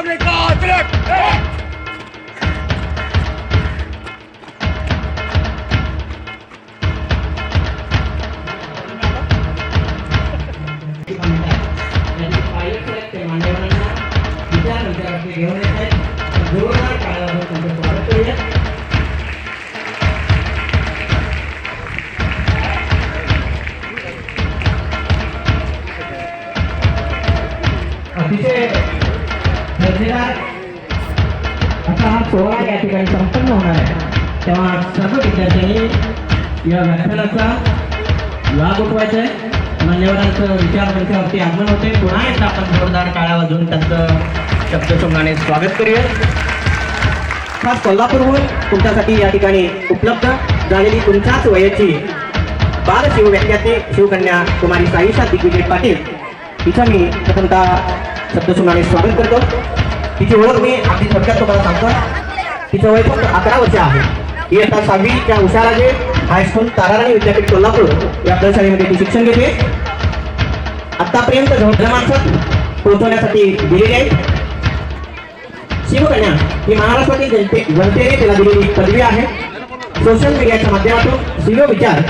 मुकाबले का अतिरिक्त अतिशय असा हा सोहळा या ठिकाणी संपन्न होणार आहे तेव्हा सर्व विद्यार्थ्यांनी या व्याख्यानाचा लाभ उठवायचा आहे मान्यवरांचं विचार त्यांच्यावरती आगमन होते पुन्हा एकदा आपण जोरदार टाळ्या वाजून त्यांचं शब्दसंगाने स्वागत करूया खास कोल्हापूरहून तुमच्यासाठी या ठिकाणी उपलब्ध झालेली तुमच्याच वयाची बाल शिवव्याख्याते शिवकन्या कुमारी साईशा दिग्विजय पाटील तिचं मी प्रथमतः शब्दसंगाने स्वागत करतो. तिची ओळख मी अगदी थोडक्यात तुम्हाला सांगतो. तिचं वय फक्त अकरा वर्ष आहे. इयत्ता सहावीच्या उषाराजे हायस्कूल ताराराणी विद्यापीठ कोल्हापूर या प्रशालेमध्ये ती शिक्षण घेते. आतापर्यंत माणसात पोहोचवण्यासाठी दिलेली आहे. शिवकन्या ही महाराष्ट्रातील जनते जनतेने तिला दिलेली पदवी आहे. सोशल मीडियाच्या माध्यमातून शिव विचार